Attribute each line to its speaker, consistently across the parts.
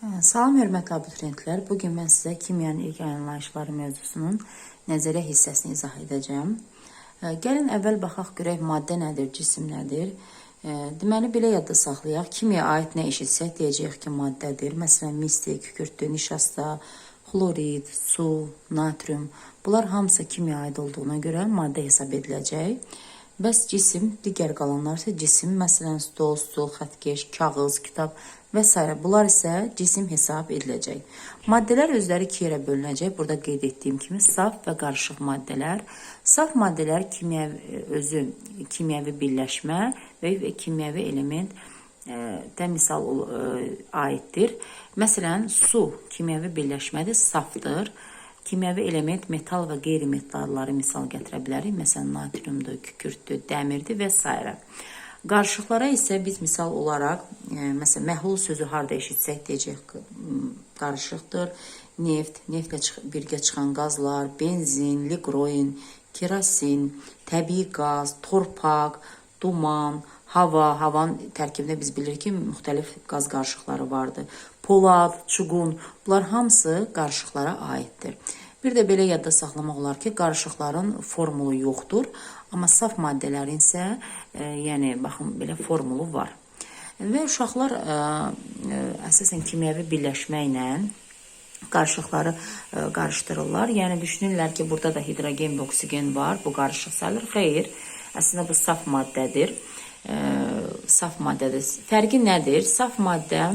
Speaker 1: Salam hörmətli abituriyentlər. Bu gün mən sizə kimyanın ilk anlayışları mövzusunun nəzəriyyə hissəsini izah edəcəm. Ə, Gəlin əvvəl baxaq görək maddə nədir, cisim nədir. Ə, Deməli belə yadda saxlayaq. Kimiyaya aid nə eşitsək deyəcəyik ki, maddədir. Məsələn, misti, kükürdü, nişasta, xlorid, su, natrium. Bunlar hamısı kimiyaya aid olduğuna görə maddə hesab ediləcək. Bəs cisim, digər qalanlar isə cisim, məsələn, stol, stul, xəttkeş, kağız, kitab və s. Bunlar isə cisim hesab ediləcək. Maddələr özləri iki yerə bölünəcək. Burada qeyd etdiyim kimi saf və qarışıq maddələr. Saf maddələr kimyəvi özü kimyəvi birləşmə və kimyəvi element ə, də misal ə, aiddir. Məsələn, su kimyəvi birləşmədir, safdır. Kimyəvi element metal və qeyri-metalları misal gətirə bilərik. Məsələn, natriumdur, kükürdür, dəmirdir və s. Qarışıqlara isə biz misal olaraq, e, məsələn, məhlul sözü harda eşitsək deyəcək qarışıqdır. Neft, neftlə çıx birgə çıxan qazlar, benzin, liqroin, kerosin, təbii qaz, torpaq, duman, hava, havanın tərkibində biz bilirik ki, müxtəlif qaz qarışıqları vardır. Polad, çuqun, bunlar hamısı qarışıqlara aiddir. Bir də belə yadda saxlamaq olar ki, qarışıqların formulu yoxdur, amma saf maddələrin isə, e, yəni baxın belə formulu var. Və uşaqlar ə, ə, əsasən kimyəvi birləşmə ilə qarışıqları ə, qarışdırırlar. Yəni düşünürlər ki, burada da hidrogen və oksigen var, bu qarışıq sayılır. Xeyr, əslində bu saf maddədir. Ə, saf maddədir. Fərqi nədir? Saf maddə ə,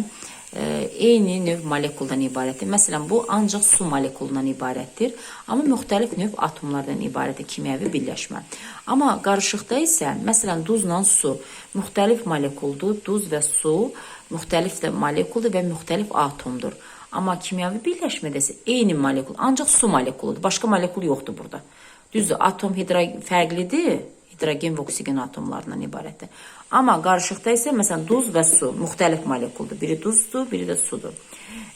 Speaker 1: eyni növ molekuldan ibarətdir. Məsələn, bu ancaq su molekulundan ibarətdir, amma müxtəlif növ atomlardan ibarətdir kimyəvi birləşmə. Amma qarışıqda isə, məsələn, duzla su müxtəlif molekuldur. Duz və su müxtəlif də molekuldur və müxtəlif atomdur. Amma kimyəvi birləşmədə isə eyni molekul, ancaq su molekuludur. Başqa molekul yoxdur burada. Düzdür, atom hidro fərqlidir. Hidrogen və oksigen atomlarından ibarətdir. Amma qarışıqda isə məsələn duz və su müxtəlif molekuldur. Biri duzdur, biri də sudur.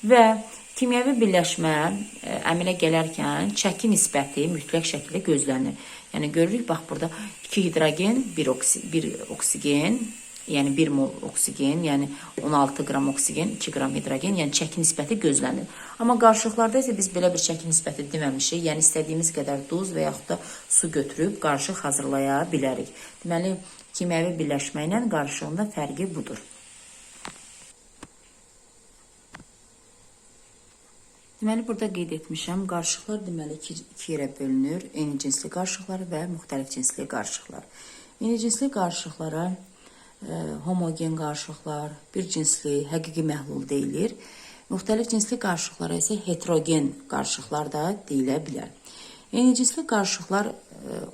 Speaker 1: Və kimyəvi birləşmə ə, əmələ gələrkən çəki nisbəti mütləq şəkildə gözlənir. Yəni görürük bax burada 2 hidrogen, 1 oksi, bir oksigen, yəni 1 mol oksigen, yəni 16 qram oksigen, 2 qram hidrogen, yəni çəki nisbəti gözlənir. Amma qarışıqlarda isə biz belə bir çəki nisbəti deməmişik. Yəni istədiyimiz qədər duz və yaxud da su götürüb qarışıq hazırlaya bilərik. Deməli, kimyəvi birləşmə ilə qarışığın da fərqi budur. Deməli, burada qeyd etmişəm, qarışıqlar deməli iki, iki yerə bölünür. Eyni cinsli qarışıqlar və müxtəlif cinsli qarışıqlar. Eyni cinsli qarışıqlara homogen qarışıqlar, bir cinsli, həqiqi məhlul deyilir. Müxtəlif cinsli qarışıqlara isə heterogen qarışıqlar da deyilə bilər. Eyni cinsli qarışıqlar e,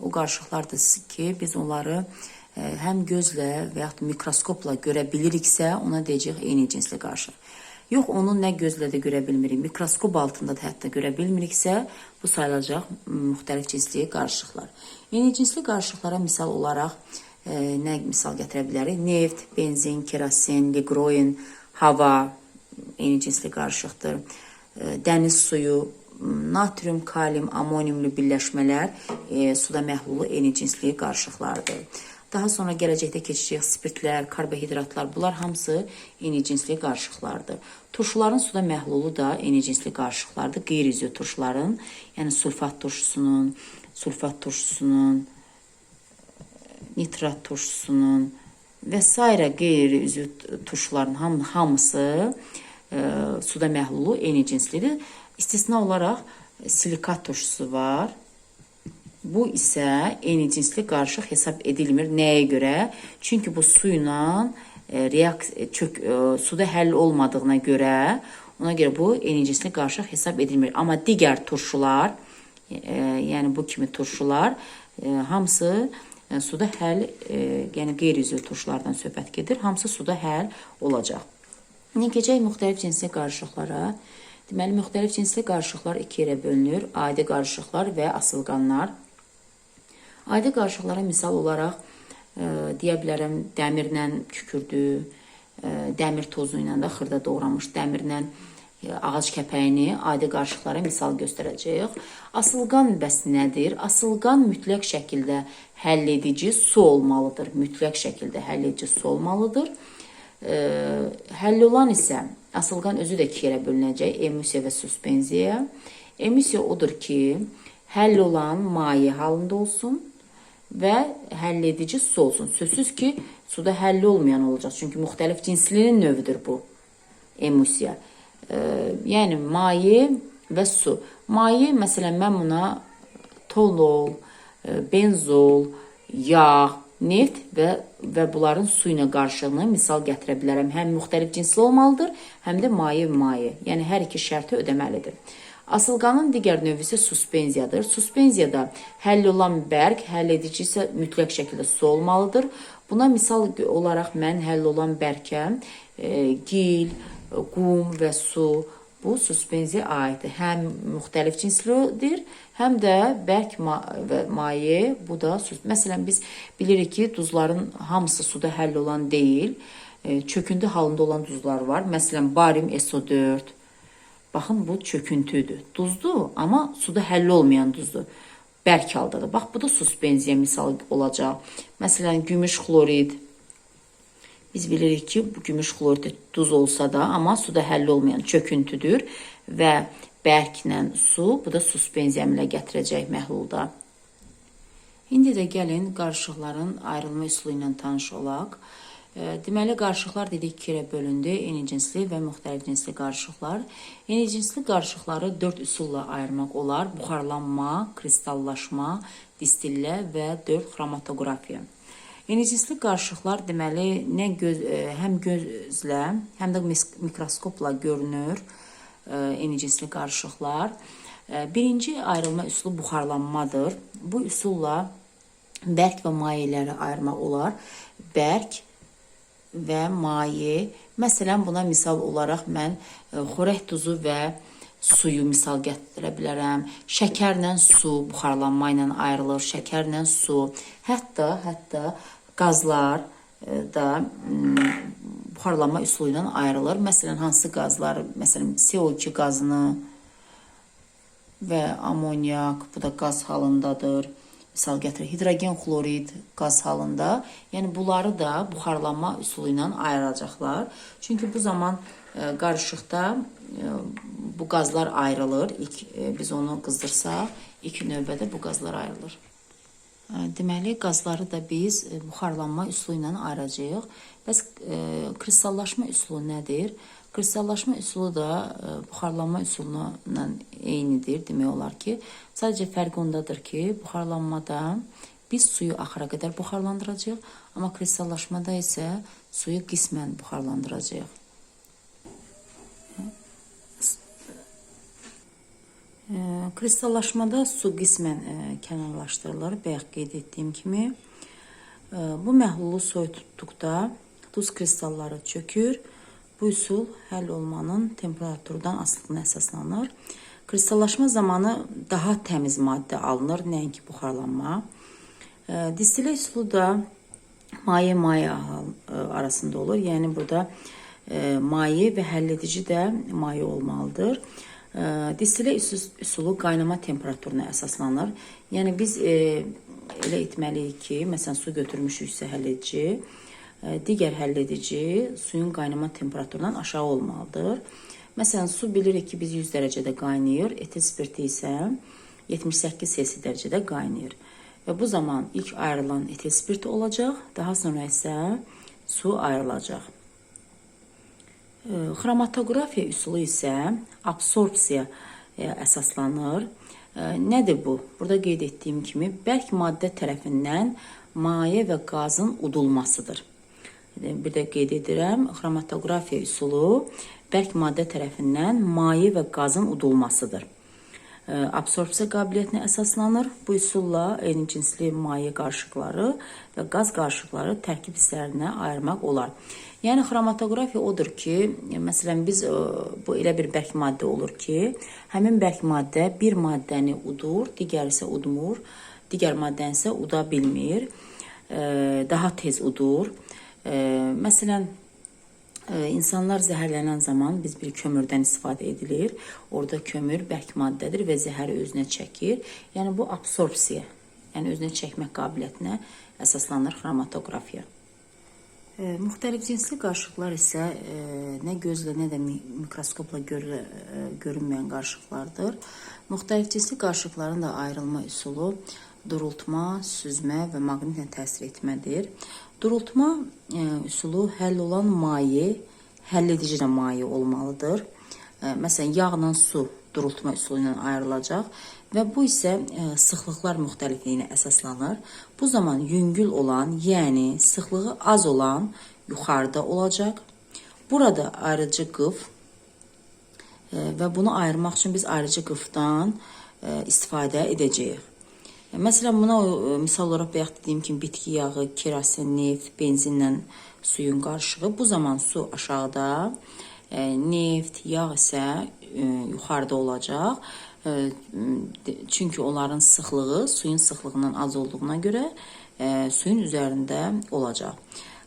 Speaker 1: o qarışıqlardır ki, biz onları e, həm gözlə və yaxud mikroskopla görə biliriksə, ona deyəcəyik eyni cinsli qarışıq. Yox, onu nə gözlə də görə bilmirik, mikroskop altında da hətta görə bilmiriksə, bu sayılacaq müxtəlif cinsli qarışıqlar. Eyni cinsli qarışıqlara misal olaraq e, nə misal gətirə bilərik? Neft, benzin, kerosin, liqroin, hava eyni cinsli qarışıqdır. E, dəniz suyu, natrium, kalium, amoniumlu birləşmələr e, suda məhlulu eyni cinsli qarışıqlardır. Daha sonra gələcəkdə keçəcək spirtlər, karbohidratlar, bunlar hamısı eyni cinsli qarışıqlardır. Turşuların suda məhlulu da eyni cinsli qarışıqlardır. Qeyri-izot turşuların, yəni sulfat turşusunun, sulfat turşusunun, nitrat turşusunun və s. qeyri-üzüt turşuların ham hamısı e, suda məhlulu eyni cinslidir. İstisna olaraq silikat turşusu var. Bu isə eyni cinsli qarışıq hesab edilmir. Nəyə görə? Çünki bu su ilə e, reaks çök e, suda həll olmadığına görə ona görə bu eyni cinsli qarışıq hesab edilmir. Amma digər turşular, e, yəni bu kimi turşular e, hamısı e, suda həll, e, yəni qeyri-üzvü turşulardan söhbət gedir. Hamısı suda həll olacaq. İndi keçək müxtəlif cinsli qarışıqlara. Deməli, müxtəlif cinsli qarışıqlar iki yerə bölünür. Adi qarışıqlar və asılqanlar. Adi qarışıqlara misal olaraq e, deyə bilərəm dəmirlə kükürdü, e, dəmir tozu ilə də xırda doğramış dəmirlə e, ağac kəpəyini adi qarışıqlara misal göstərəcəyik. Asılqan bəs nədir? Asılqan mütləq şəkildə həll edici su olmalıdır. Mütləq şəkildə həll edici su olmalıdır. E, həll olan isə Asılqan özü də iki yerə bölünəcək, emulsiya və suspenziya. Emulsiya odur ki, həll olan maye halında olsun və həll edici su olsun. Sözsüz ki, suda həlli olmayan olacaq. Çünki müxtəlif cinslinin növüdür bu emulsiya. E, yəni maye və su. Maye, məsələn, mən buna tolol, e, benzol, yağ, neft və və bunların su ilə misal gətirə bilərəm. Həm müxtəlif cinsli olmalıdır, həm də maye maye. Yəni hər iki şərti ödəməlidir. Asılqanın digər növü isə suspenziyadır. Suspenziyada həll olan bərk, həll edici isə mütləq şəkildə su olmalıdır. Buna misal olaraq mən həll olan bərkə e, gil, qum və su bu suspenziya aiddir. Həm müxtəlif cinslidir, həm də bərk ma və maye, bu da. Məsələn, biz bilirik ki, duzların hamısı suda həll olan deyil. E, çöküntü halında olan duzlar var. Məsələn, barium SO4. Baxın, bu çöküntüdür. Duzdur, amma suda həll olmayan duzdur. Bərk haldadır. Bax, bu da suspenziya misal olacaq. Məsələn, gümüş xlorid, biz bilirik ki, bu gümüş xlorid duz olsa da, amma suda həll olmayan çöküntüdür və bərklə su, bu da suspenziya əmələ gətirəcək məhlulda. İndi də gəlin qarışıqların ayrılma üsulu ilə tanış olaq. E, Deməli, qarışıqlar dedik ki, yerə bölündü. Eyni cinsli və müxtəlif cinsli qarışıqlar. Eyni cinsli qarışıqları 4 üsulla ayırmaq olar. Buxarlanma, kristallaşma, distillə və 4 xromatoqrafiya. Yenicinsli qarışıqlar deməli nə göz ə, e, həm gözlə, həm də mikroskopla görünür ə, yenicinsli qarışıqlar. Ə, birinci ayrılma üsulu buxarlanmadır. Bu üsulla bərk və mayeləri ayırmaq olar. Bərk və maye. Məsələn, buna misal olaraq mən xörək duzu və suyu misal gətirə bilərəm. Şəkərlə su buxarlanma ilə ayrılır. Şəkərlə su, hətta hətta qazlar e, da buxarlanma üsulu ilə ayrılır. Məsələn, hansı qazlar? Məsələn, CO2 qazını və amonyak, bu da qaz halındadır. Misal gətirir, hidrogen xlorid qaz halında. Yəni bunları da buxarlanma üsulu ilə ayıracaqlar. Çünki bu zaman e, qarışıqda e, bu qazlar ayrılır. İlk biz onu qızdırsaq, ilk növbədə bu qazlar ayrılır. Deməli, qazları da biz e, buxarlanma üsulu ilə ayıracağıq. Bəs e, kristallaşma üsulu nədir? Kristallaşma üsulu da e, buxarlanma üsuluna eynidir, demək olar ki. Sadəcə fərqi ondadır ki, buxarlanmada biz suyu axıra qədər buxarlandıracağıq, amma kristallaşmada isə suyu qismən buxarlandıracağıq. Kristallaşmada su qismən e, kənarlaşdırılır. Bayaq qeyd etdiyim kimi, e, bu məhlulu soyutduqda duz kristalları çökür. Bu üsul həll olmanın temperaturdan asılılığına əsaslanır. Kristallaşma zamanı daha təmiz maddə alınır, nəinki buxarlanma. Distilə üsulu da maye-maye arasında olur. Yəni burada maye və həlledici də maye olmalıdır. Distilə üsulu qaynama temperaturuna əsaslanır. Yəni biz elə etməliyik ki, məsələn su götürmüşüksə həlledici, digər həlledici suyun qaynama temperaturundan aşağı olmalıdır. Məsələn su bilirik ki, biz 100 dərəcədə qaynayır, etil spirti isə 78 Selsi dərəcədə qaynayır. Və bu zaman ilk ayrılan etil spirti olacaq, daha sonra isə su ayrılacaq. Xromatoqrafiya üsulu isə absorpsiya e, əsaslanır. Nədir bu? Burada qeyd etdiyim kimi bərk maddə tərəfindən maye və qazın udulmasıdır. Bir də qeyd edirəm, xromatoqrafiya üsulu bərk maddə tərəfindən maye və qazın udulmasıdır. Absorpsiya qabiliyyətinə əsaslanır. Bu üsulla eyni cinsli maye qarışıqları və qaz qarışıqları tərkib hissələrinə ayırmaq olar. Yəni xromatoqrafiya odur ki, məsələn biz bu elə bir bərk maddə olur ki, həmin bərk maddə bir maddəni udur, digər isə udmur, digər maddəni isə uda bilmir, daha tez udur. Ə, e, məsələn insanlar zəhərlənən zaman biz bir kömürdən istifadə edilir. Orada kömür bərk maddədir və zəhəri özünə çəkir. Yəni bu absorpsiya, yəni özünə çəkmək qabiliyyətinə əsaslanır xromatoqrafiya. E, müxtəlif cinsli qarışıqlar isə e, nə gözlə, nə də mi- mikroskopla görü, e, görünməyən qarışıqlardır. Müxtəlif cinsli qarışıqların da ayrılma üsulu durultma, süzmə və maqnitlə təsir etmədir. Durultma e, üsulu həll olan maye, həll edici də maye olmalıdır. E, Məsələn, yağla su durultma üsulu ilə ayrılacaq və bu isə e, sıxlıqlar müxtəlifliyinə əsaslanır. Bu zaman yüngül olan, yəni sıxlığı az olan yuxarıda olacaq. Burada ayrıcı qıf e, və bunu ayırmaq üçün biz ayrıcı qıfdan e, istifadə edəcəyik. Məsələn, buna e, misal olaraq bayaq dediyim kimi bitki yağı, kerosin, neft, benzinlə suyun qarışığı. Bu zaman su aşağıda, e, neft, yağ isə e, yuxarıda olacaq. Çünki onların sıxlığı suyun sıxlığından az olduğuna görə suyun üzərində olacaq.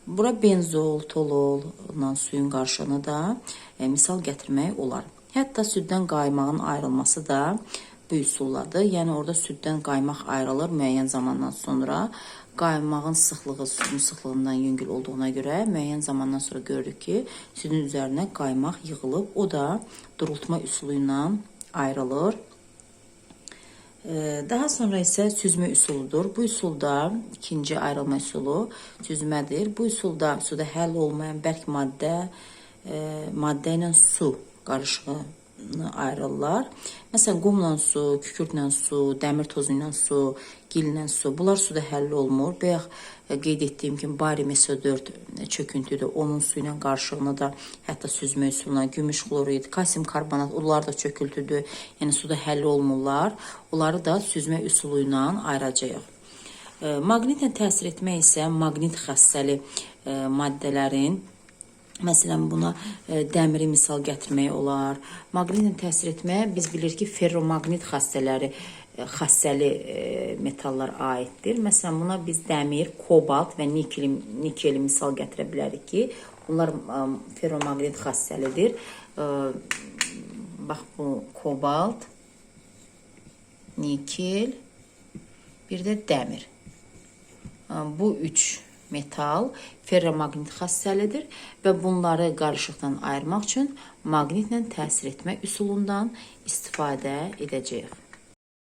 Speaker 1: Bura benzol, tololla suyun qarışığını da misal gətirmək olar. Hətta süddən qaymağın ayrılması da bu üsulladır. Yəni orada süddən qaymaq ayrılır müəyyən zamandan sonra. Qaymağın sıxlığı suyun sıxlığından yüngül olduğuna görə müəyyən zamandan sonra görürük ki, südün üzərinə qaymaq yığılıb. O da durultma üsulu ilə ayrılır. Ee, Daha sonra isə süzmə üsuludur. Bu üsulda ikinci ayrılma üsulu süzmədir. Bu üsulda suda həll olmayan bərk maddə e, maddə ilə su qarışığını ayrılırlar. Məsələn, qumla su, kükürdlə su, dəmir tozu ilə su, gillə su. Bunlar suda həll olmur. Bayaq qeyd etdiyim kimi bari meso-4 çöküntüdür. Onun su ilə qarışığını da hətta süzmə üsuluna gümüş klorid, kalsium karbonat, onlar da çökültüdür. Yəni suda həll olmurlar. Onları da süzmə üsulu ilə ayıracağıq. E, Maqnitlə təsir etmək isə maqnit xəstəli e, maddələrin Məsələn, buna e, dəmiri misal gətirmək olar. Maqnitlə təsir etməyə biz bilirik ki, ferromaqnit xassələri e, xassəli e, metallar aiddir. Məsələn, buna biz dəmir, kobalt və nikeli, nikeli misal gətirə bilərik ki, bunlar ferromaqnit xassəlidir. Bax bu kobalt, nikel, bir də dəmir. Bu üç metal ferromaqnit xassəlidir və bunları qarışıqdan ayırmaq üçün maqnitlə təsir etmə üsulundan istifadə edəcəyik.